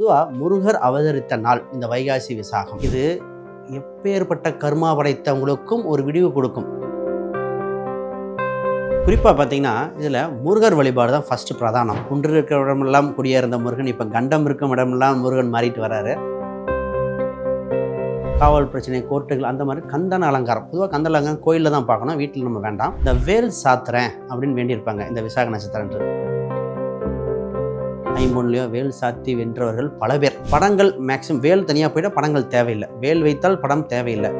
பொதுவாக முருகர் அவதரித்த நாள் இந்த வைகாசி விசாகம். இது எப்பேற்பட்ட கர்மா படைத்தவங்களுக்கும் ஒரு விடிவு கொடுக்கும். குறிப்பாக பார்த்தீங்கன்னா இதில் முருகர் வழிபாடு தான் ஃபஸ்ட்டு பிரதானம். குன்று இருக்கிற இடமெல்லாம் குடியேறிந்த முருகன் இப்போ கண்டம் இருக்கும் இடமெல்லாம் முருகன் மாறிட்டு வராரு. காவல் பிரச்சனை கோர்ட்டுகள் அந்த மாதிரி கந்தன அலங்காரம். பொதுவாக கந்த அலங்காரம் கோயிலில் தான் பார்க்கணும் வீட்டில் நம்ம வேண்டாம். இந்த வேல் சாத்துறேன் அப்படின்னு வேண்டியிருப்பாங்க இந்த விசாக நட்சத்திரன்றது. ஐம்பொன்லையோ வேல் சாத்தி வென்றவர்கள் பல பேர். படங்கள் மேக்ஸிமம் வேல் தனியாக போயிட்டா படங்கள் தேவையில்லை. வேல் வைத்தால் படம் தேவையில்லை.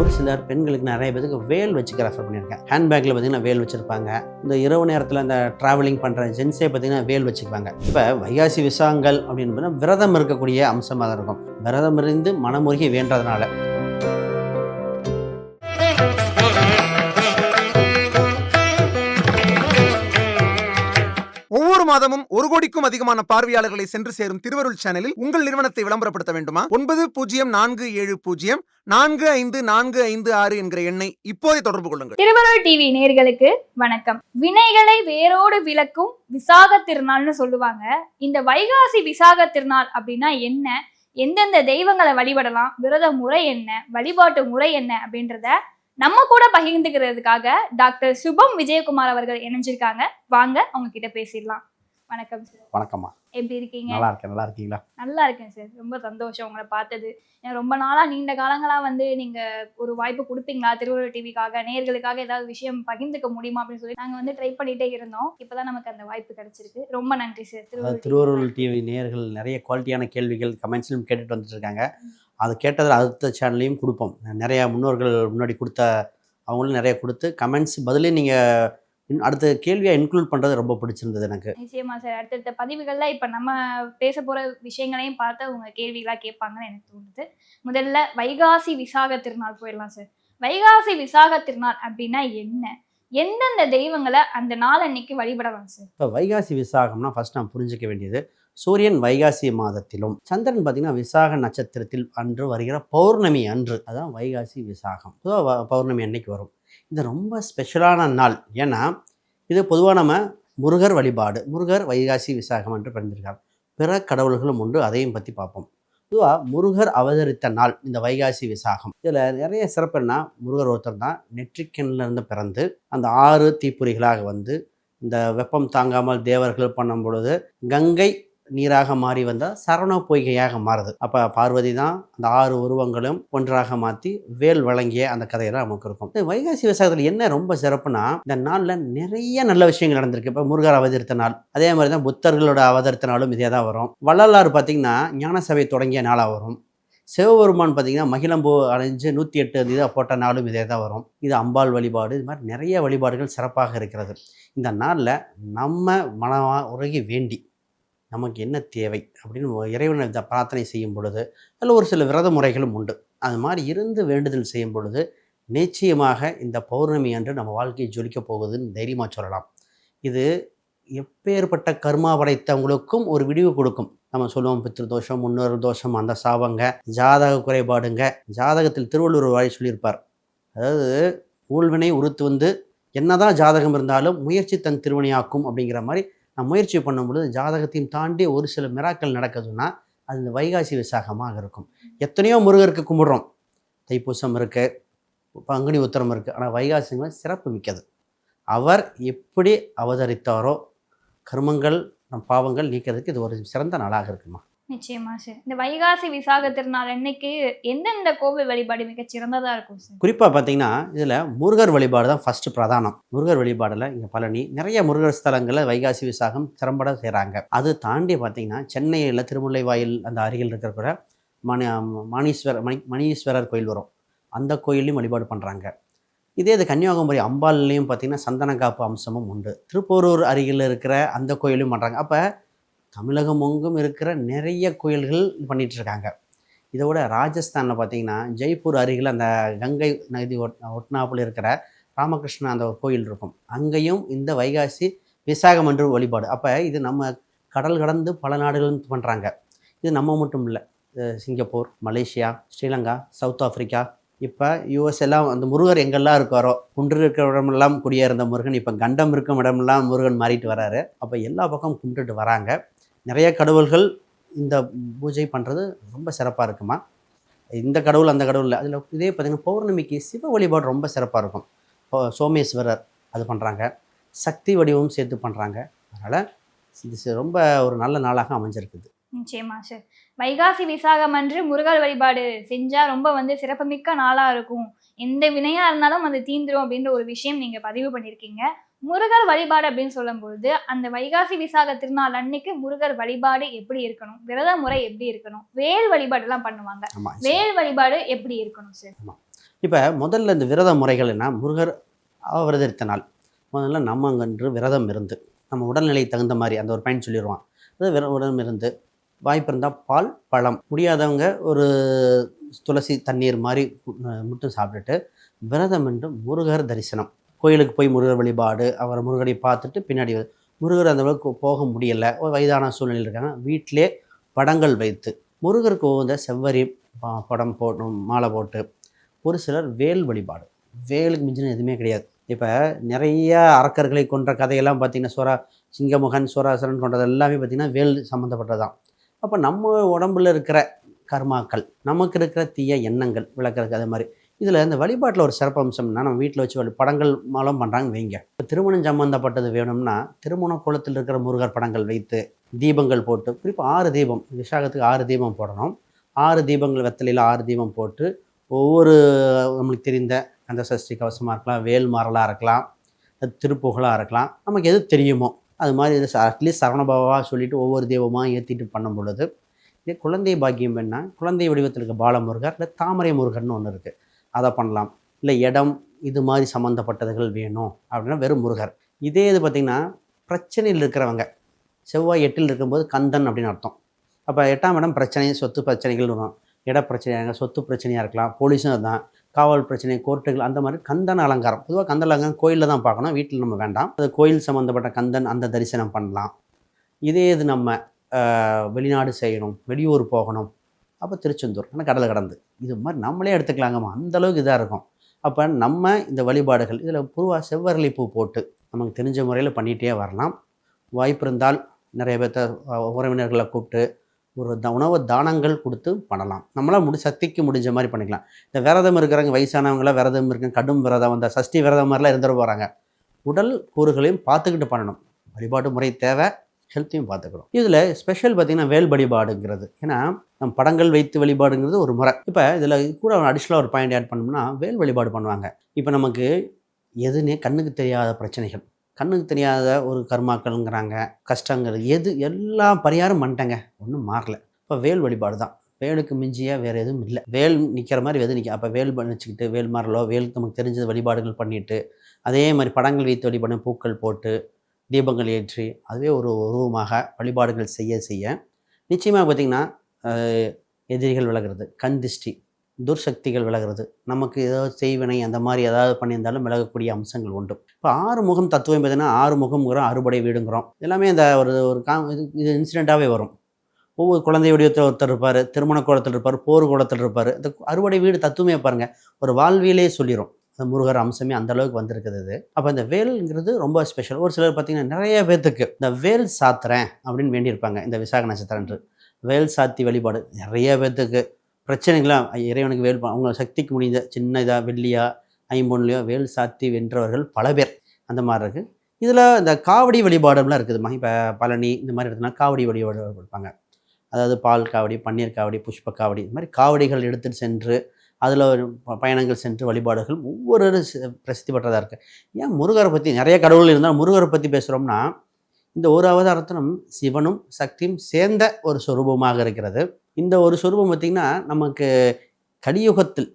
ஒரு சிலர் பெண்களுக்கு நிறைய பேருக்கு வேல் வச்சுக்க ரெஃபர் பண்ணியிருக்கேன். ஹேண்ட்பேக்கில் பார்த்தீங்கன்னா வேல் வச்சுருப்பாங்க. இந்த இரவு நேரத்தில் அந்த ட்ராவலிங் பண்ணுற ஜென்ஸே பார்த்தீங்கன்னா வேல் வச்சுக்குவாங்க. இப்போ வைகாசி விசாகங்கள் அப்படின்னு பார்த்தீங்கன்னா விரதம் இருக்கக்கூடிய அம்சமாக தான் இருக்கும். விரதம் இருந்து மனமுருகி வேண்டதுனால. மாதமும் ஒரு கோடிக்கும் அதிகமான பார்வையாளர்களை சென்று சேரும் திருவருள் சேனலில் உங்கள் நிறுவனத்தை விளம்பரப்படுத்த வேண்டுமா? ஒன்பது பூஜ்ஜியம் நான்கு ஏழு பூஜ்ஜியம் நான்கு ஐந்து நான்கு ஐந்து ஆறு என்கிற எண்ணை இப்போதே தொடர்பு கொள்ளுங்கள். திருவருள் டிவி நேர்களுக்கு வணக்கம். வினைகளை வேரோடு விளக்கும் விசாக திருநாள்னு சொல்லுவாங்க. இந்த வைகாசி விசாக திருநாள் அப்படின்னா என்ன? எந்தெந்த தெய்வங்களை வழிபடலாம்? விரத முறை என்ன? வழிபாட்டு முறை என்ன? அப்படின்றத நம்ம கூட பகிர்ந்துக்கிறதுக்காக டாக்டர் சுபம் விஜயகுமார் அவர்கள் இணைஞ்சிருக்காங்க. வாங்க அவங்க கிட்ட பேசிடலாம். வணக்கம் சார் வணக்கம்மா. எப்படி இருக்கீங்க? நல்லா இருக்கேன் நல்லா இருக்கீங்களா நல்லா இருக்கேன் சார் ரொம்ப சந்தோஷம் உங்களை பார்த்தது. ரொம்ப நாளா நீண்ட காலங்களா வந்து நீங்க ஒரு வாய்ப்பு கொடுப்பீங்களா? திருவள்ளுவர் டிவிக்காக நேர்களுக்காக ஏதாவது விஷயம் பகிர்ந்துக்க முடியுமா அப்படின்னு சொல்லி நாங்க வந்து ட்ரை பண்ணிட்டே இருந்தோம். இப்பதான் நமக்கு அந்த வாய்ப்பு கிடைச்சிருக்கு. ரொம்ப நன்றி சார் திருவள்ளுவர் திருவருள் டிவி நேயர்கள் நிறைய குவாலிட்டியான கேள்விகள் கமெண்ட்ஸ்லையும் கேட்டுட்டு வந்துட்டு இருக்காங்க அது கேட்டதில் அடுத்த சேனல்லையும் கொடுப்போம். நிறையா முன்னோர்கள் முன்னாடி கொடுத்த அவங்களும் நிறைய கொடுத்து கமெண்ட்ஸ் பதிலே நீங்கள் அடுத்த கேள்வியாக இன்க்ளூட் பண்ணுறது ரொம்ப பிடிச்சிருந்தது எனக்கு. நிச்சயமா சார். அடுத்தடுத்த பதிவுகள்ல இப்ப நம்ம பேச போற விஷயங்களையும் பார்த்து அவங்க கேள்விகளா கேட்பாங்கன்னு எனக்கு தோணுது. முதல்ல வைகாசி விசாக திருநாள் போயிடலாம் சார். வைகாசி விசாக திருநாள் அப்படின்னா என்ன? எந்தெந்த தெய்வங்களை அந்த நாள் அன்னைக்கு வழிபடலாம் சார்? இப்போ வைகாசி விசாகம்னா ஃபர்ஸ்ட் நான் புரிஞ்சிக்க வேண்டியது சூரியன் வைகாசி மாதத்திலும் சந்திரன் பார்த்தீங்கன்னா விசாக நட்சத்திரத்தில் அன்று வருகிற பௌர்ணமி அன்று. அதான் வைகாசி விசாகம். பௌர்ணமி அன்னைக்கு வரும். இது ரொம்ப ஸ்பெஷலான நாள். ஏன்னா இது பொதுவாக நம்ம முருகர் வழிபாடு முருகர் வைகாசி விசாகம் என்று பிறந்திருக்கார் பிற கடவுள்களும் உண்டு அதையும் பற்றி பார்ப்போம். பொதுவாக முருகர் அவதரித்த நாள் இந்த வைகாசி விசாகம். இதில் நிறைய சிறப்பு என்ன முருகர் ஒருத்தர் தான் நெற்றிக்கண்ணிலிருந்து பிறந்து அந்த ஆறு தீப்பொறிகளாக வந்து இந்த வெப்பம் தாங்காமல் தேவர்கள் பண்ணும் பொழுது கங்கை நீராக மாறி வந்தால் சரண பொய்கையாக மாறுது. அப்போ பார்வதி தான் அந்த ஆறு உருவங்களும் ஒன்றாக மாற்றி வேல் வழங்கிய அந்த கதையெல்லாம் நமக்கு இருக்கும். இந்த வைகாசி விசாகத்தில் என்ன ரொம்ப சிறப்புனா இந்த நாளில் நிறைய நல்ல விஷயங்கள் நடந்திருக்கு. இப்போ முருகர் அவதரித்த நாள் அதே மாதிரி தான் புத்தர்களோட அவதரித்த நாளும் இதே தான் வரும். வள்ளலார் பார்த்திங்கன்னா ஞானசபை தொடங்கிய நாளாக வரும். சிவபெருமான் பார்த்தீங்கன்னா மகிழம்பூ அணிஞ்சு நூற்றி எட்டு இதாக போட்ட நாளும் இதே தான் வரும். இது அம்பாள் வழிபாடு இது மாதிரி நிறைய வழிபாடுகள் சிறப்பாக இருக்கிறது. இந்த நாளில் நம்ம மனமா உருகி வேண்டி நமக்கு என்ன தேவை அப்படின்னு இறைவனை பிரார்த்தனை செய்யும் பொழுது அதில் ஒரு சில விரத முறைகளும் உண்டு. அது மாதிரி இருந்து வேண்டுதல் செய்யும் பொழுது நிச்சயமாக இந்த பௌர்ணமி அன்று நம்ம வாழ்க்கையை ஜொலிக்கப் போகுதுன்னு தைரியமாக சொல்லலாம். இது எப்பேற்பட்ட கர்மா படைத்தவங்களுக்கும் ஒரு விடிவு கொடுக்கும். நம்ம சொல்லுவோம் பித்ரு தோஷம் முன்னோர் தோஷம் அந்த சாபங்க ஜாதக குறைபாடுங்க. ஜாதகத்தில் திருவள்ளுவர் வாழி சொல்லியிருப்பார். அதாவது ஊழ்வினை உறுத்து வந்து என்னதான் ஜாதகம் இருந்தாலும் முயற்சி தன் திருவினையாக்கும் அப்படிங்கிற மாதிரி நான் முயற்சி பண்ணும் பொழுது ஜாதகத்தையும் தாண்டி ஒரு சில மிராக்கள் நடக்குதுன்னா அது இந்த வைகாசி விசாகமாக இருக்கும். எத்தனையோ முருகருக்கு கும்பிடுறோம். தைப்பூசம் இருக்குது பங்குனி உத்திரம் இருக்குது ஆனால் வைகாசிங்க சிறப்பு மிக்கது. அவர் எப்படி அவதரித்தாரோ கர்மங்கள் நம் பாவங்கள் நீக்கிறதுக்கு இது ஒரு சிறந்த நாளாக இருக்குமா? நிச்சயமா சார் இந்த வைகாசி விசாக திருநாள் அன்னைக்கு எந்தெந்த கோவில் வழிபாடு மிக சிறந்ததா இருக்கும் சார் குறிப்பாக பார்த்தீங்கன்னா இதில் முருகர் வழிபாடு தான் ஃபர்ஸ்ட் பிரதானம். முருகர் வழிபாடில் இங்கே பழனி நிறைய முருகர் ஸ்தலங்களில் வைகாசி விசாகம் திறம்பட செய்கிறாங்க அது தாண்டி பார்த்தீங்கன்னா சென்னையில் திருமுல்லை வாயில் அந்த அருகில் இருக்கிற கூட மணி மணீஸ்வரர் மணி மணீஸ்வரர் கோயில் வரும். அந்த கோயிலையும் வழிபாடு பண்ணுறாங்க இதே இது கன்னியாகுமரி அம்பாள்லேயும் பார்த்தீங்கன்னா சந்தனக்காப்பு அம்சமும் உண்டு. திருப்போரூர் அருகில் இருக்கிற அந்த கோயிலும் பண்ணுறாங்க அப்போ தமிழகம் எங்கும் இருக்கிற நிறைய கோயில்கள் பண்ணிட்டு இருக்காங்க இதை விட ராஜஸ்தானில் பார்த்தீங்கன்னா ஜெய்ப்பூர் அருகில் அந்த கங்கை நதி ஒட் ஒட்னாப்பில் இருக்கிற ராமகிருஷ்ணன் அந்த ஒரு கோயில் இருக்கும். அங்கேயும் இந்த வைகாசி விசாகம் என்று வழிபாடு. அப்போ இது நம்ம கடல் கடந்து பல நாடுகளும் பண்ணுறாங்க இது நம்ம மட்டும் இல்லை Singapore Malaysia Sri Lanka South Africa. இப்போ யூஎஸ் எல்லாம் அந்த முருகர் எங்கெல்லாம் இருக்காரோ குன்று இருக்கிற இடமெல்லாம் குடியேறிந்த முருகன். இப்போ கண்டம் இருக்கும் இடமெல்லாம் முருகன் மாறிட்டு வராரு. அப்போ எல்லா பக்கம் கும்பிட்டுட்டு வராங்க. நிறைய கடவுள்கள் இந்த பூஜை பண்ணுறது ரொம்ப சிறப்பாக இருக்குமா? இந்த கடவுள் அந்த கடவுள் அதில் இதே பார்த்தீங்கன்னா பௌர்ணமிக்கு சிவ வழிபாடு ரொம்ப சிறப்பாக இருக்கும். சோமேஸ்வரர் அது பண்ணுறாங்க சக்தி வடிவமும் சேர்த்து பண்ணுறாங்க அதனால் இது ரொம்ப ஒரு நல்ல நாளாக அமைஞ்சிருக்குது. நிச்சயமா சார் வைகாசி விசாகம் அன்று முருகர் வழிபாடு செஞ்சால் ரொம்ப வந்து சிறப்புமிக்க நாளாக இருக்கும். எந்த வினையா இருந்தாலும் அது தீந்துரும் அப்படின்ற ஒரு விஷயம் நீங்க பதிவு பண்ணியிருக்கீங்க முருகர் வழிபாடு அப்படின்னு சொல்லும்போது அந்த வைகாசி விசாக திருநாள் அன்னைக்கு முருகர் வழிபாடு எப்படி இருக்கணும்? விரத முறை எப்படி இருக்கணும்? வேல் வழிபாடு எல்லாம் பண்ணுவாங்க வேல் வழிபாடு எப்படி இருக்கணும் சார் இப்போ முதல்ல இந்த விரத முறைகள் என்ன? முருகர் அவரதரித்த நாள். முதல்ல நம்ம அங்கன்று விரதம் இருந்து நம்ம உடல்நிலை தகுந்த மாதிரி அந்த ஒரு பயன் சொல்லிடுவான் அது விர விரதம் இருந்து வாய்ப்பு இருந்தால் பால் பழம். முடியாதவங்க ஒரு துளசி தண்ணீர் மாதிரி மட்டும் சாப்பிட்டுட்டு விரதம் என்று முருகர் தரிசனம். கோயிலுக்கு போய் முருகர் வழிபாடு அவரை முருகனை பார்த்துட்டு பின்னாடி முருகர் அந்த அளவுக்கு போக முடியல. ஒரு வயதான சூழ்நிலையில் இருக்காங்க. வீட்டிலே படங்கள் வைத்து முருகருக்கு உகந்த செவ்வரி ப- படம் போடணும் மாலை போட்டு ஒரு சிலர் வேல் வழிபாடு. வேலுக்கு மிஞ்சின எதுவுமே கிடையாது. இப்போ நிறைய அரக்கர்களை கொன்ற கதையெல்லாம் பார்த்தீங்கன்னா சோரா சிங்கமுகன் சுராசரன் கொண்டது எல்லாமே பார்த்தீங்கன்னா வேல் சம்மந்தப்பட்டது தான் அப்போ நம்ம உடம்புல இருக்கிற கர்மாக்கள். நமக்கு இருக்கிற தீய எண்ணங்கள் விளக்கிறதுக்கு அது மாதிரி. இதில் இந்த வழிபாட்டில் ஒரு சிறப்பு அம்சம்னா நம்ம வீட்டில் வச்சு வழி படங்கள் மூலம் பண்ணுறாங்க வைங்க. இப்போ திருமணம் சம்மந்தப்பட்டது வேணும்னா திருமண குளத்தில் இருக்கிற முருகர் படங்கள் வைத்து தீபங்கள் போட்டு குறிப்பாக ஆறு தீபம் விசாகத்துக்கு ஆறு தீபம் போடணும். ஆறு தீபங்கள் வெத்தலையில் ஆறு தீபம் போட்டு ஒவ்வொரு நம்மளுக்கு தெரிந்த அந்த சஷ்டி கவசமாக இருக்கலாம் வேல் மாறலாக இருக்கலாம் திருப்புகழாக இருக்கலாம் நமக்கு எது தெரியுமோ அது மாதிரி அட்லீஸ்ட் சரவணபாவாக சொல்லிட்டு ஒவ்வொரு தெய்வமாக ஏற்றிட்டு பண்ணும் பொழுது இதே குழந்தை பாக்கியம் வேணா குழந்தை வடிவத்தில் இருக்க பாலமுருகர் இல்லை தாமரை முருகர்னு ஒன்று இருக்குது அதை பண்ணலாம். இல்லை இடம் இது மாதிரி சம்மந்தப்பட்டதுகள் வேணும் அப்படின்னா வெறும் முருகர். இதே இது பார்த்திங்கன்னா பிரச்சனையில் இருக்கிறவங்க. செவ்வாய் எட்டில் இருக்கும்போது கந்தன் அப்படின்னு அர்த்தம். அப்போ எட்டாம் இடம் பிரச்சனை சொத்து பிரச்சனைகள் வரும். இட பிரச்சனையாக சொத்து பிரச்சனையாக இருக்கலாம் போலீஸும் அதுதான் காவல் பிரச்சனை கோர்ட்டுகள் அந்த மாதிரி கந்தன் அலங்காரம். பொதுவாக கந்தன் அலங்காரம் கோயிலில் தான் பார்க்கணும் வீட்டில் நம்ம வேண்டாம். அது கோயில் சம்மந்தப்பட்ட கந்தன் அந்த தரிசனம் பண்ணலாம். இதே இது நம்ம வெளிநாடு செய்யணும் வெளியூர் போகணும். அப்போ திருச்செந்தூர் ஆனால் கடலை கடந்து. இது மாதிரி நம்மளே எடுத்துக்கலாங்கம்மா. அந்த அளவுக்கு இதாக இருக்கும். அப்போ நம்ம இந்த வழிபாடுகள் இதில் பொதுவாக செவ்வரளி பூ போட்டு நமக்கு தெரிஞ்ச முறையில் பண்ணிகிட்டே வரலாம். வாய்ப்பு இருந்தால் நிறைய பேர்த்த உறவினர்களை கூப்பிட்டு ஒரு த உணவு தானங்கள் கொடுத்து பண்ணலாம். நம்மளால் முடி சக்திக்கு முடிஞ்ச மாதிரி பண்ணிக்கலாம். இந்த விரதம் இருக்கிறவங்க வயசானவங்களாம் விரதம் இருக்க கடும் விரதம் அந்த சஷ்டி விரதம் மாதிரிலாம் இருந்துட்டு போகிறாங்க உடல் கூறுகளையும் பார்த்துக்கிட்டு பண்ணணும். வழிபாட்டு முறை தேவை. ஹெல்த்தையும் பார்த்துக்கிறோம். இதில் ஸ்பெஷல் பார்த்திங்கன்னா வேல் வழிபாடுங்கிறது. ஏன்னா நம்ம படங்கள் வைத்து வழிபாடுங்கிறது ஒரு முறை. இப்போ இதில் கூட அடிஷ்னலாக ஒரு பாயிண்ட் ஆட் பண்ணோம்னா வேல் வழிபாடு பண்ணுவாங்க. இப்போ நமக்கு எதுனே கண்ணுக்கு தெரியாத பிரச்சனைகள். கண்ணுக்கு தெரியாத ஒரு கர்மாக்கள்ங்கிறாங்க கஷ்டங்கள் எது எல்லாம் பரிகாரம் பண்ணிட்டாங்க. ஒன்றும் மாறல. இப்போ வேல் வழிபாடு தான். வேலுக்கு மிஞ்சிய வேறு எதுவும் இல்லை. வேல் நிற்கிற மாதிரி எது நிற்க அப்போ வேல் வச்சுக்கிட்டு வேல் மாறலோ வேலுக்கு நமக்கு தெரிஞ்சது வழிபாடுகள் பண்ணிவிட்டு அதே மாதிரி படங்கள் வைத்து வழிபாடு பூக்கள் போட்டு தீபங்கள் ஏற்றி அதுவே ஒரு உருவமாக வழிபாடுகள் செய்ய செய்ய நிச்சயமாக பார்த்திங்கன்னா எதிரிகள் விலகிறது கண் துர்சக்திகள் விலகிறது. நமக்கு ஏதாவது செய்வினை அந்த மாதிரி ஏதாவது பண்ணியிருந்தாலும் விலகக்கூடிய அம்சங்கள் உண்டு. இப்போ ஆறு முகம் தத்துவம் பார்த்தீங்கன்னா ஆறு முகம்ங்கிறோம் அறுபடை வீடுங்கிறோம். எல்லாமே இந்த ஒரு ஒரு கா இது இது இன்சிடெண்ட்டாகவே வரும். ஒவ்வொரு குழந்தை வடிவத்தில் ஒருத்தர் இருப்பார் திருமண கோலத்தில் இருப்பார் போர் கோலத்தில் இருப்பார். இந்த அறுபடை வீடு தத்துவமே பாருங்கள் ஒரு வாழ்வியலே சொல்லிடும் முருகர் அம்சமே அந்த அளவுக்கு வந்திருக்குது இது. அப்போ இந்த வேல்ங்கிறது ரொம்ப ஸ்பெஷல் ஒரு சிலர் பார்த்தீங்கன்னா நிறைய பேர்த்துக்கு இந்த வேல் சாத்துறேன் அப்படின்னு வேண்டியிருப்பாங்க இந்த விசாக நட்சத்திரம் வேல் சாத்தி வழிபாடு நிறைய பேர்த்துக்கு பிரச்சனைகளாம் இறைவனுக்கு வேல் அவங்க சக்திக்கு முடிந்த சின்ன இதாக வெள்ளியா ஐம்பொன்லையோ வேல் சாத்தி வென்றவர்கள் பல பேர். அந்த மாதிரி இருக்குது இதில் இந்த காவடி வழிபாடுலாம் இருக்குதுமா இப்போ பழனி இந்த மாதிரி இடத்துல காவடி வழிபாடு கொடுப்பாங்க. அதாவது பால் காவடி பன்னீர் காவடி புஷ்ப காவடி இந்த மாதிரி காவடிகள் எடுத்துகிட்டு சென்று அதில் பயணங்கள் சென்று வழிபாடுகள் ஒவ்வொரு பிரசித்தி பெற்றதாக இருக்குது ஏன் முருகரை பற்றி நிறைய கடவுள் இருந்தால் முருகரை பற்றி பேசுகிறோம்னா இந்த ஒரு அவதாரத்திலும் சிவனும் சக்தியும் சேர்ந்த ஒரு சொரூபமாக இருக்கிறது. இந்த ஒரு சொரூபம் பார்த்திங்கன்னா நமக்கு கலியுகத்தில்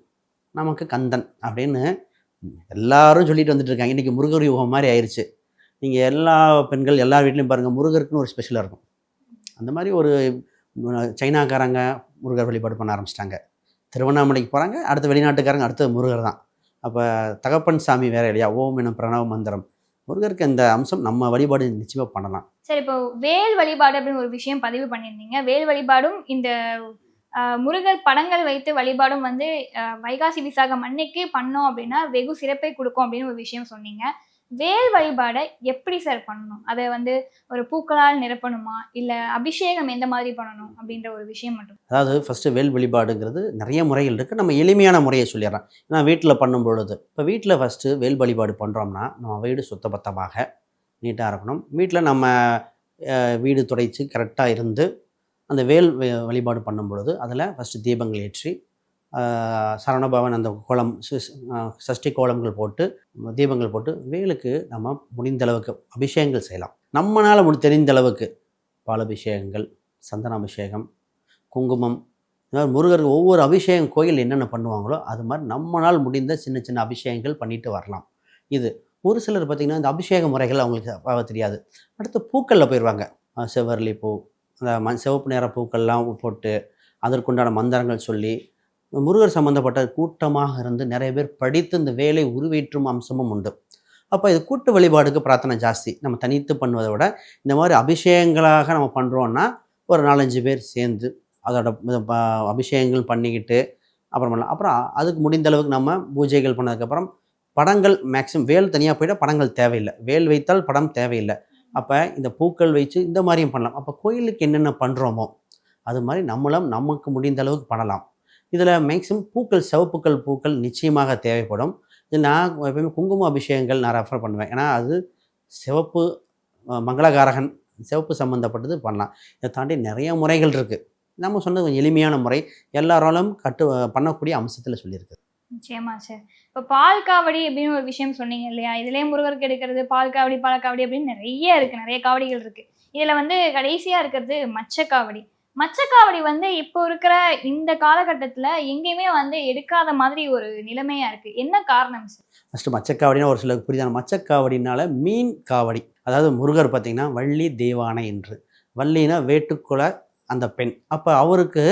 நமக்கு கந்தன் அப்படின்னு எல்லாரும் சொல்லிட்டு வந்துட்டு இருக்காங்க. இன்றைக்கி முருகர் யுகம் மாதிரி ஆயிடுச்சு நீங்கள் எல்லா பெண்கள் எல்லா வீட்லேயும் பாருங்கள் முருகருக்குன்னு ஒரு ஸ்பெஷலாக இருக்கும். அந்த மாதிரி ஒரு சைனாக்காரங்க முருகர் வழிபாடு பண்ண ஆரம்பிச்சிட்டாங்க. திருவண்ணாமலைக்கு போகிறாங்க அடுத்த வெளிநாட்டுக்காரங்க அடுத்தது முருகர் தான். அப்போ தகப்பன் சாமி வேற இல்லையா? ஓம் எனும் பிரணவ மந்திரம். முருகருக்கு இந்த அம்சம் நம்ம வழிபாடு நிச்சயமாக பண்ணலாம். சரி இப்போ வேல் வழிபாடு அப்படின்னு ஒரு விஷயம் பதிவு பண்ணியிருந்தீங்க. வேல் வழிபாடும் இந்த முருகர் படங்கள் வைத்து வழிபாடும் வந்து வைகாசி விசாகம் அன்னைக்கு பண்ணோம் அப்படின்னா வெகு சிறப்பை கொடுக்கும் அப்படின்னு ஒரு விஷயம் சொன்னீங்க. வேல் வழிபாடை எப்படி சார் பண்ணணும்? அதை வந்து ஒரு பூக்களால் நிரப்பணுமா? இல்லை அபிஷேகம் எந்த மாதிரி பண்ணணும் அப்படின்ற ஒரு விஷயம் மட்டும். அதாவது ஃபஸ்ட்டு வேல் வழிபாடுங்கிறது நிறைய முறைகள் இருக்குது நம்ம எளிமையான முறையை சொல்லிடுறோம் ஏன்னா வீட்டில் பண்ணும் பொழுது இப்போ வீட்டில் ஃபஸ்ட்டு வேல் வழிபாடு பண்ணுறோம்னா நம்ம வீடு சுத்தபத்தமாக நீட்டாக இருக்கணும். வீட்டில் நம்ம வீடு துடைச்சி கரெக்டாக இருந்து அந்த வேல் வ- வழிபாடு பண்ணும் பொழுது அதில் ஃபஸ்ட்டு தீபங்கள் ஏற்றி சரணபவன் அந்த கோலம் சஷ்டி கோலங்கள் போட்டு தீபங்கள் போட்டு வேலுக்கு நம்ம முடிந்த அளவுக்கு அபிஷேகங்கள் செய்யலாம். நம்மளால் முடி தெரிந்த அளவுக்கு பாலபிஷேகங்கள் சந்தன அபிஷேகம் குங்குமம் இந்த மாதிரி முருகருக்கு ஒவ்வொரு அபிஷேகம் கோயில் என்னென்ன பண்ணுவாங்களோ அது மாதிரி நம்மளால் முடிந்த சின்ன சின்ன அபிஷேகங்கள் பண்ணிட்டு வரலாம். இது ஒரு சிலர் பார்த்திங்கன்னா இந்த அபிஷேக முறைகள் அவங்களுக்கு தெரியாது. அடுத்து பூக்களில் போயிடுவாங்க செவ்வரளி பூ அந்த மண் சிவப்பு நிற பூக்கள்லாம் போட்டு அதற்குண்டான மந்திரங்கள் சொல்லி முருகர் சம்மந்தப்பட்ட கூட்டமாக இருந்து நிறைய பேர் படித்து இந்த வேலை உருவேற்றும் அம்சமும் உண்டு. அப்போ இது கூட்டு வழிபாடுக்கு பிரார்த்தனை ஜாஸ்தி. நம்ம தனித்து பண்ணுவதை விட இந்த மாதிரி அபிஷேகங்களாக நம்ம பண்ணுறோன்னா ஒரு நாலஞ்சு பேர் சேர்ந்து அதோட ப- அபிஷேகங்கள் பண்ணிக்கிட்டு அப்புறம் பண்ணலாம் அப்புறம் அதுக்கு முடிந்த அளவுக்கு நம்ம பூஜைகள் பண்ணதுக்கப்புறம் படங்கள் மேக்ஸிமம் வேல் தனியாக போயிட்டால் படங்கள் தேவையில்லை. வேல் வைத்தால் படம் தேவையில்லை. அப்போ இந்த பூக்கள் வச்சு இந்த மாதிரியும் பண்ணலாம். அப்போ கோயிலுக்கு என்னென்ன பண்ணுறோமோ அது மாதிரி நம்மளும் நமக்கு முடிந்த அளவுக்கு பண்ணலாம். இதில் மேக்ஸிமம் பூக்கள் சிவப்புக்கள் பூக்கள் நிச்சயமாக தேவைப்படும். இது நான் எப்பயுமே குங்கும அபிஷேகங்கள் நான் ரெஃபர் பண்ணுவேன். ஏன்னா அது சிவப்பு மங்களகாரகன் சிவப்பு சம்மந்தப்பட்டது பண்ணலாம். இதை தாண்டி நிறைய முறைகள் இருக்குது நம்ம சொன்னது கொஞ்சம் எளிமையான முறை. எல்லாராலும் கட்டு பண்ணக்கூடிய அம்சத்தில் சொல்லியிருக்கு நிச்சயமா சார் இப்போ பால் காவடி அப்படின்னு ஒரு விஷயம் சொன்னீங்க இல்லையா? இதுலேயே முருகருக்கு எடுக்கிறது பால் காவடி பால் காவடி அப்படின்னு நிறைய இருக்குது நிறைய காவடிகள் இருக்குது இதில் வந்து கடைசியாக இருக்கிறது மச்சக்காவடி. மச்சக்காவடி வந்து இப்போ இருக்கிற இந்த காலகட்டத்தில் எங்கேயுமே வந்து எடுக்காத மாதிரி ஒரு நிலைமையாக இருக்கு. என்ன காரணம் சார் ஃபஸ்ட்டு மச்சக்காவடினா ஒரு சிலருக்கு புரியுதான மச்சக்காவடினால மீன் காவடி அதாவது முருகர் பார்த்திங்கன்னா வள்ளி தேவானை என்று. வள்ளினா வேட்டுக்குல அந்த பெண். அப்போ அவருக்கு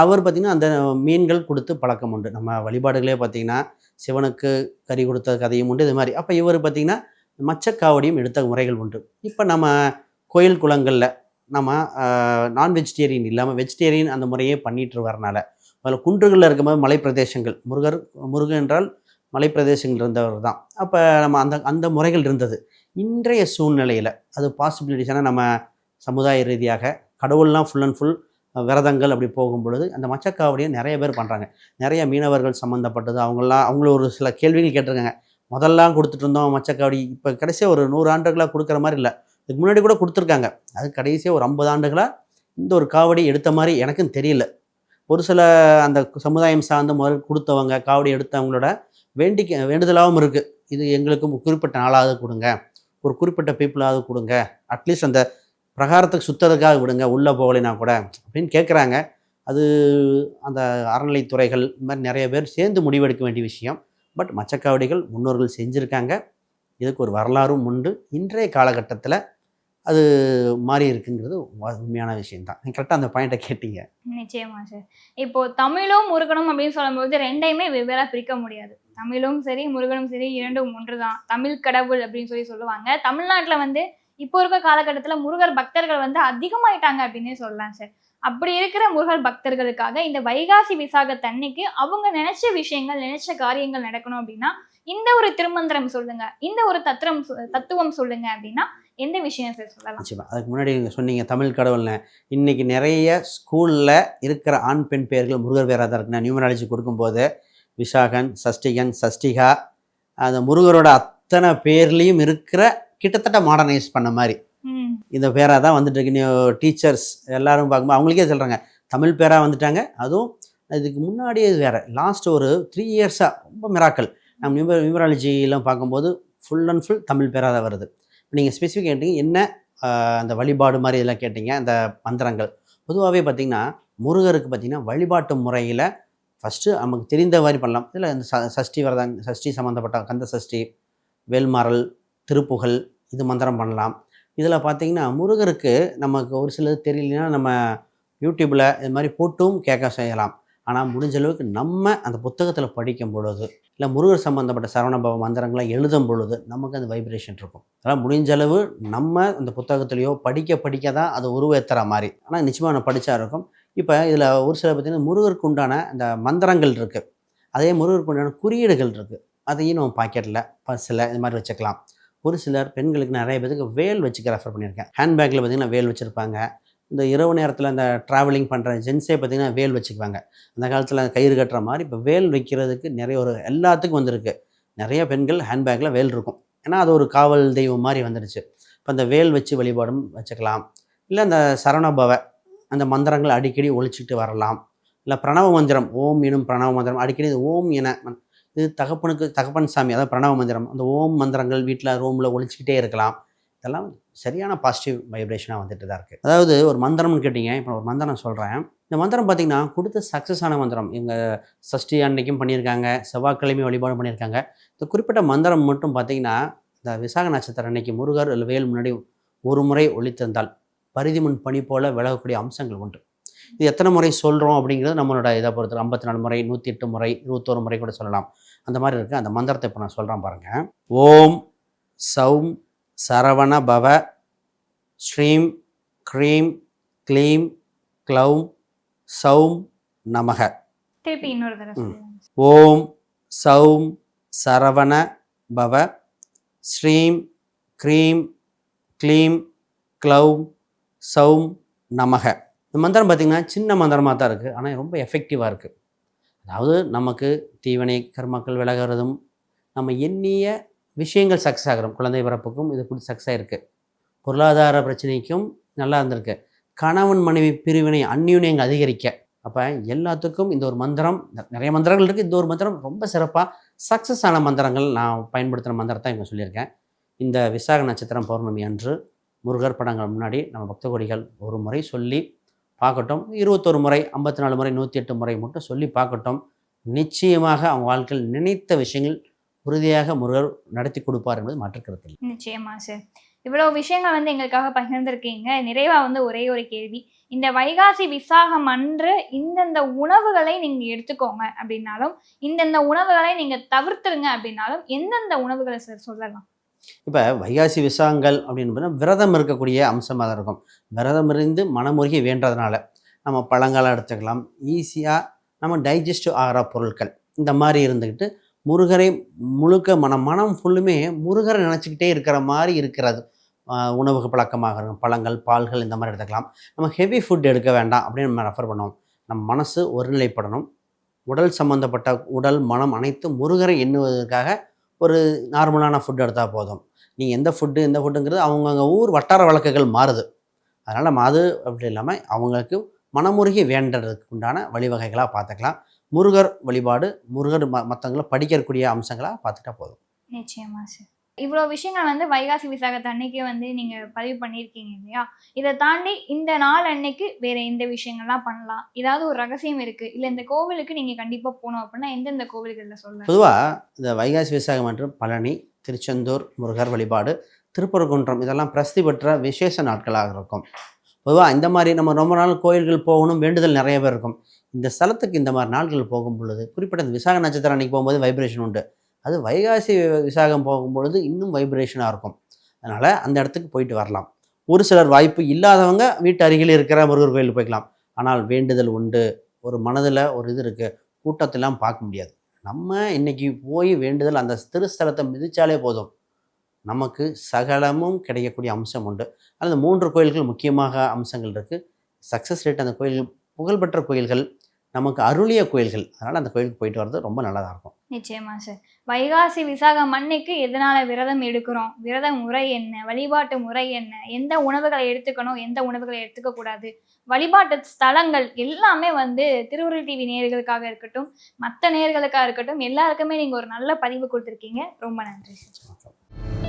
அவர் பார்த்திங்கன்னா அந்த மீன்கள் கொடுத்து பழக்கம் உண்டு. நம்ம வழிபாடுகளே பார்த்திங்கன்னா சிவனுக்கு கறி கொடுத்த கதையும் உண்டு இது மாதிரி. அப்போ இவர் பார்த்திங்கன்னா மச்சக்காவடியும் எடுத்த முறைகள் உண்டு. இப்போ நம்ம கோயில் குளங்களில் நம்ம நான் வெஜிடேரியன் இல்லாமல் வெஜிடேரியன் அந்த முறையே பண்ணிட்டு வரனால அதில் குன்றுகளில் இருக்கும்போது மலை பிரதேசங்கள் முருகர் முருகன் என்றால் மலை பிரதேசங்கள் இருந்தவர் தான். அப்போ நம்ம அந்த அந்த முறைகள் இருந்தது. இன்றைய சூழ்நிலையில் அது பாசிபிலிட்டிஸான நம்ம சமுதாய ரீதியாக கடவுள்லாம் ஃபுல் அண்ட் ஃபுல் விரதங்கள் அப்படி போகும் பொழுது அந்த மச்சக்காவடியை நிறைய பேர் பண்ணுறாங்க நிறைய மீனவர்கள் சம்மந்தப்பட்டது அவங்களாம் அவங்கள ஒரு சில கேள்விகள் கேட்டிருக்காங்க. முதல்லாம் கொடுத்துட்டு இருந்தோம் மச்சக்காவடி. இப்போ கடைசியாக ஒரு நூறு ஆண்டுகளாக கொடுக்குற மாதிரி இல்லை. இதுக்கு முன்னாடி கூட கொடுத்துருக்காங்க. அது கடைசியாக ஒரு ஐம்பது ஆண்டுகளாக இந்த ஒரு காவடி எடுத்த மாதிரி எனக்கும் தெரியல. ஒரு சில அந்த சமுதாயம் சார்ந்த முதல் கொடுத்தவங்க காவடி எடுத்தவங்களோட வேண்டிக்க வேண்டுதலாகவும் இருக்குது இது எங்களுக்கு குறிப்பிட்ட நாளாவது கொடுங்க. ஒரு குறிப்பிட்ட பீப்புளாவது கொடுங்க. அட்லீஸ்ட் அந்த பிரகாரத்துக்கு சுத்ததுக்காக விடுங்க. உள்ளே போகலைனா கூட அப்படின்னு கேட்குறாங்க அது அந்த அறநிலைத்துறைகள் இந்த மாதிரி நிறைய பேர் சேர்ந்து முடிவெடுக்க வேண்டிய விஷயம். பட் மச்சக்காவடிகள் முன்னோர்கள் செஞ்சுருக்காங்க. இதுக்கு ஒரு வரலாறும் உண்டு. இன்றைய காலகட்டத்தில் அது மாறி இருக்குங்கிறது உண்மையான விஷயம்தான். கரெக்டாக அந்த பாயிண்ட்டை கேட்டீங்க. நிச்சயமா சார் இப்போ தமிழும் முருகனும் அப்படின்னு சொல்லும்போது ரெண்டையுமே வெவ்வேறாக பிரிக்க முடியாது. தமிழும் சரி முருகனும் சரி இரண்டும் ஒன்றுதான். தமிழ் கடவுள் அப்படின்னு சொல்லி சொல்லுவாங்க. தமிழ்நாட்டில் வந்து இப்போ இருக்க காலகட்டத்தில் முருகர் பக்தர்கள் வந்து அதிகமாயிட்டாங்க அப்படின்னே சொல்லலாம் சார் அப்படி இருக்கிற முருகர் பக்தர்களுக்காக இந்த வைகாசி விசாகத்தன்னைக்கு அவங்க நினைச்ச விஷயங்கள் நினைச்ச காரியங்கள் நடக்கணும் அப்படின்னா இந்த ஒரு திருமந்திரம் சொல்லுங்க. இந்த ஒரு தத்துவம் தத்துவம் சொல்லுங்க அப்படின்னா எந்த விஷயம் சொல்லலாம். நிச்சயமாக அதுக்கு முன்னாடி நீங்கள் சொன்னீங்க தமிழ் கடவுள்னு. இன்றைக்கி நிறைய ஸ்கூலில் இருக்கிற ஆண் பெண் பெயர்கள் முருகர் பேராக தான் இருக்கு நான் நியூமராலஜி கொடுக்கும்போது விசாகன் சஷ்டிகன் சஷ்டிகா அந்த முருகரோட அத்தனை பேர்லேயும் இருக்கிற கிட்டத்தட்ட மாடர்னைஸ் பண்ண மாதிரி. இந்த பேராக தான் வந்துட்டு இருக்கு. டீச்சர்ஸ் எல்லாரும் பார்க்கும்போது அவங்களுக்கே சொல்கிறாங்க தமிழ் பேராக வந்துட்டாங்க. அதுவும் இதுக்கு முன்னாடியே வேறு. லாஸ்ட் ஒரு த்ரீ இயர்ஸாக ரொம்ப மிராக்கல் நம்ம நியூம நியூமராலஜிலாம் பார்க்கும்போது ஃபுல் அண்ட் ஃபுல் தமிழ் பேராக தான் வருது. நீங்கள் ஸ்பெசிஃபிக் கேட்டீங்க என்ன அந்த வழிபாடு மாதிரி இதெல்லாம் கேட்டீங்க அந்த மந்திரங்கள். பொதுவாகவே பார்த்தீங்கன்னா முருகருக்கு பார்த்தீங்கன்னா வழிபாட்டு முறையில் ஃபஸ்ட்டு நமக்கு தெரிந்த மாதிரி பண்ணலாம். இதில் இந்த ச சஷ்டி விரதம் சஷ்டி சம்மந்தப்பட்ட கந்த சஷ்டி வேல்மாறல் திருப்புகழ் இது மந்திரம் பண்ணலாம். இதில் பார்த்தீங்கன்னா முருகருக்கு நமக்கு ஒரு சிலது தெரியலனா நம்ம யூடியூப்பில் இது மாதிரி போட்டும் கேட்க செய்யலாம். ஆனால் முடிஞ்ச அளவுக்கு நம்ம அந்த புத்தகத்தில் படிக்கும் பொழுது இல்லை முருகர் சம்மந்தப்பட்ட சரவணபவ மந்திரங்களை எழுதும் பொழுது நமக்கு அந்த வைப்ரேஷன் இருக்கும். அதனால் முடிஞ்ச அளவு நம்ம அந்த புத்தகத்துலேயோ படிக்க படிக்க தான் அதை உருவேற்றுற மாதிரி. ஆனால் நிச்சயமாக நான் படித்தா இருக்கும். இப்போ இதில் ஒரு சில பார்த்திங்கன்னா முருகருக்கு உண்டான அந்த மந்திரங்கள் இருக்குது அதே முருகருக்கு உண்டான குறியீடுகள் இருக்குது அதையும் நம்ம பாக்கெட்டில் பர்ஸில் இது மாதிரி வச்சுக்கலாம். ஒரு சிலர் பெண்களுக்கு நிறைய பேருக்கு வேல் வச்சுக்க ரெஃபர் பண்ணியிருக்கேன். ஹேண்ட்பேக்கில் பார்த்தீங்கன்னா வேல் வச்சுருப்பாங்க. இந்த இரவு நேரத்தில் இந்த ட்ராவலிங் பண்ணுற ஜென்ஸே பார்த்தீங்கன்னா வேல் வச்சுக்குவாங்க. அந்த காலத்தில் கயிறு கட்டுற மாதிரி இப்போ வேல் வைக்கிறதுக்கு நிறைய ஒரு எல்லாத்துக்கும் வந்திருக்கு. நிறைய பெண்கள் ஹேண்ட்பேக்கில் வேல் இருக்கும். ஏன்னா அது ஒரு காவல் தெய்வம் மாதிரி வந்துடுச்சு இப்போ அந்த வேல் வச்சு வழிபாடும் வச்சுக்கலாம். இல்லை அந்த சரணபவ அந்த மந்திரங்கள் அடிக்கடி ஒழிச்சிட்டு வரலாம். இல்லை பிரணவ மந்திரம் ஓம் எனும் பிரணவ மந்திரம் அடிக்கடி இது ஓம் என இது தகப்பனுக்கு தகப்பன் சாமி அதாவது பிரணவ மந்திரம் அந்த ஓம் மந்திரங்கள் வீட்டில் ரூமில் ஒழிச்சிக்கிட்டே இருக்கலாம். இதெல்லாம் சரியான பாசிட்டிவ் வைப்ரேஷனாக வந்துட்டு தான் இருக்குது அதாவது ஒரு மந்திரம்னு கேட்டிங்க இப்போ ஒரு மந்திரம் சொல்கிறேன் இந்த மந்திரம் பார்த்திங்கன்னா கொடுத்த சக்ஸஸ் ஆன மந்திரம். எங்கள் சஷ்டி அன்னைக்கும் பண்ணியிருக்காங்க செவ்வாய்க்கிழமை வழிபாடு பண்ணியிருக்காங்க. இந்த குறிப்பிட்ட மந்திரம் மட்டும் பார்த்திங்கன்னா இந்த விசாக நட்சத்திரம் அன்னைக்கு முருகர் இல்லை வேல் முன்னாடி ஒரு முறை ஒழித்திருந்தால் பரிதிமுன் பணி போல விலகக்கூடிய அம்சங்கள் உண்டு. இது எத்தனை முறை சொல்கிறோம் அப்படிங்கிறது நம்மளோட இதை பொறுத்து ஐம்பத்தி நாலு முறை நூற்றி எட்டு முறை இருபத்தோரு முறை கூட சொல்லலாம். அந்த மாதிரி இருக்குது அந்த மந்திரத்தை இப்போ நான் சொல்கிறேன் பாருங்கள் ஓம் சௌம் சரவண பவ ஸ்ரீம் க்ரீம் க்ளீம் க்ளௌம் சௌம் நமக. ஓம் சௌம் சரவண பவ ஸ்ரீம் க்ரீம் க்ளீம் க்ளௌம் சௌம் நமக. இந்த மந்திரம் பார்த்திங்கன்னா சின்ன மந்திரமாக தான் இருக்குது ஆனால் ரொம்ப எஃபெக்டிவாக இருக்குது அதாவது நமக்கு தீவினை கர்மாக்கள் விலகிறதும் நம்ம எண்ணிய விஷயங்கள் சக்ஸஸ் ஆகிறோம் குழந்தை பிறப்புக்கும் இது கூட சக்ஸஸ் ஆகிருக்கு பொருளாதார பிரச்சனைக்கும் நல்லா இருந்திருக்கு. கணவன் மனைவி பிரிவினை அந்யூன்யங்கள் அதிகரிக்க. அப்போ எல்லாத்துக்கும் இந்த ஒரு மந்திரம் நிறைய மந்திரங்கள் இருக்குது இந்த ஒரு மந்திரம் ரொம்ப சிறப்பாக சக்ஸஸ் ஆன மந்திரங்கள் நான் பயன்படுத்துகிற மந்திரத்தை இவங்க சொல்லியிருக்கேன். இந்த விசாக நட்சத்திரம் பௌர்ணமி அன்று முருகர் படங்கள் முன்னாடி நம்ம பக்த கோடிகள் ஒரு முறை சொல்லி பார்க்கட்டும். இருபத்தொரு முறை ஐம்பத்தி நாலு முறை நூற்றி எட்டு முறை மட்டும் சொல்லி பார்க்கட்டும். நிச்சயமாக அவங்க வாழ்க்கையில் நினைத்த விஷயங்கள் உறுதியாக முருகர் நடத்தி கொடுப்பார் என்பது மாற்று கருத்து இல்லை. நிச்சயமா சார் இவ்வளவு விஷயங்கள் வந்து எங்களுக்காக பகிர்ந்திருக்கீங்க. நிறைவா வந்து ஒரே ஒரு கேள்வி. இந்த வைகாசி விசாகம் அன்று இந்தந்த உணவுகளை நீங்க எடுத்துக்கோங்க அப்படின்னாலும் இந்தந்த உணவுகளை நீங்க தவிர்த்துருங்க அப்படின்னாலும் எந்தெந்த உணவுகளை சார் சொல்லலாம்? இப்போ வைகாசி விசாகங்கள் அப்படின்னு விரதம் இருக்கக்கூடிய அம்சமாக தான் இருக்கும். விரதம் இருந்து மனமுருகி வேண்டதுனால நம்ம பழங்களை எடுத்துக்கலாம். ஈஸியாக நம்ம டைஜஸ்டிவ் ஆகிற பொருட்கள் இந்த மாதிரி இருந்துக்கிட்டு முருகரை முழுக்க மனம் மனம் ஃபுல்லுமே முருகரை நினச்சிக்கிட்டே இருக்கிற மாதிரி இருக்கிறது. உணவு பழக்கமாக இருக்கும் பழங்கள் பால்கள் இந்த மாதிரி எடுத்துக்கலாம். நம்ம ஹெவி ஃபுட் எடுக்க வேண்டாம் அப்படின்னு நம்ம ரெஃபர் பண்ணுவோம். நம்ம மனசு ஒருநிலைப்படணும். உடல் சம்பந்தப்பட்ட உடல் மனம் அனைத்தும் முருகரை எண்ணுவதற்காக ஒரு நார்மலான ஃபுட் எடுத்தால் போதும். நீங்கள் எந்த ஃபுட்டு எந்த ஃபுட்டுங்கிறது அவங்கவுங்க ஊர் வட்டார வழக்குகள் மாறுது. அதனால் நம்ம அது அப்படி இல்லாமல் அவங்களுக்கு மனமுருகி வேண்டறதுக்கு உண்டான வழிவகைகளாக பார்த்துக்கலாம். முருகர் வழிபாடு முருகர் ம மற்றவங்கள படிக்கக்கூடிய அம்சங்களாக பார்த்துட்டா போதும். நிச்சயமா சார் இவ்வளோ விஷயங்கள் வந்து வைகாசி விசாகத்து அன்னைக்கு வந்து நீங்க பதிவு பண்ணியிருக்கீங்க இல்லையா? இதை தாண்டி இந்த நாள் அன்னைக்கு வேற எந்த விஷயங்கள்லாம் பண்ணலாம்? ஏதாவது ஒரு ரகசியம் இருக்கு? இல்ல இந்த கோவிலுக்கு நீங்க கண்டிப்பா போகணும் அப்படின்னா எந்தெந்த கோவில்கள்ல சொல்ல பொதுவாக இந்த வைகாசி விசாகம் மற்றும் பழனி திருச்செந்தூர் முருகர் வழிபாடு திருப்பரங்குன்றம் இதெல்லாம் பிரசித்தி பெற்ற விசேஷ நாட்களாக இருக்கும். பொதுவாக இந்த மாதிரி நம்ம ரொம்ப நாள் கோயில்கள் போகணும் வேண்டுதல் நிறைய பேர் இருக்கும். இந்த ஸ்தலத்துக்கு இந்த மாதிரி நாட்கள் போகும் பொழுது குறிப்பிட்ட இந்த விசாக நட்சத்திரம் அன்னைக்கு போகும்போது வைப்ரேஷன் உண்டு. அது வைகாசி விசாகம் போகும்பொழுது இன்னும் வைப்ரேஷனாக இருக்கும். அதனால் அந்த இடத்துக்கு போயிட்டு வரலாம். ஒரு சிலர் வாய்ப்பு இல்லாதவங்க வீட்டு அருகில் இருக்கிற முருகர் கோயிலுக்கு போய்க்கலாம். ஆனால் வேண்டுதல் உண்டு. ஒரு மனதில் ஒரு இது இருக்குது கூட்டத்தெல்லாம் பார்க்க முடியாது. நம்ம இன்னைக்கு போய் வேண்டுதல் அந்த திருஸ்தலத்தை மிதித்தாலே போதும். நமக்கு சகலமும் கிடைக்கக்கூடிய அம்சம் உண்டு. அந்த மூன்று கோயில்கள் முக்கியமாக அம்சங்கள் இருக்குது சக்ஸஸ் ரேட் அந்த கோயில்கள் புகழ்பெற்ற கோயில்கள் நமக்கு அருளிய கோயில்கள். அதனால் அந்த கோயிலுக்கு போயிட்டு வர்றது ரொம்ப நல்லதாக இருக்கும். நிச்சயமா சார் வைகாசி விசாகம் அன்னைக்கு எதனால விரதம் எடுக்கிறோம்? விரத முறை என்ன? வழிபாட்டு முறை என்ன? எந்த உணவுகளை எடுத்துக்கணும்? எந்த உணவுகளை எடுத்துக்க கூடாது? வழிபாட்டு ஸ்தலங்கள் எல்லாமே வந்து திருவுருள் டிவி நேயர்களுக்காக இருக்கட்டும் மற்ற நேயர்களுக்காக இருக்கட்டும் எல்லாருக்குமே நீங்க ஒரு நல்ல பதிவு கொடுத்துருக்கீங்க. ரொம்ப நன்றி சார்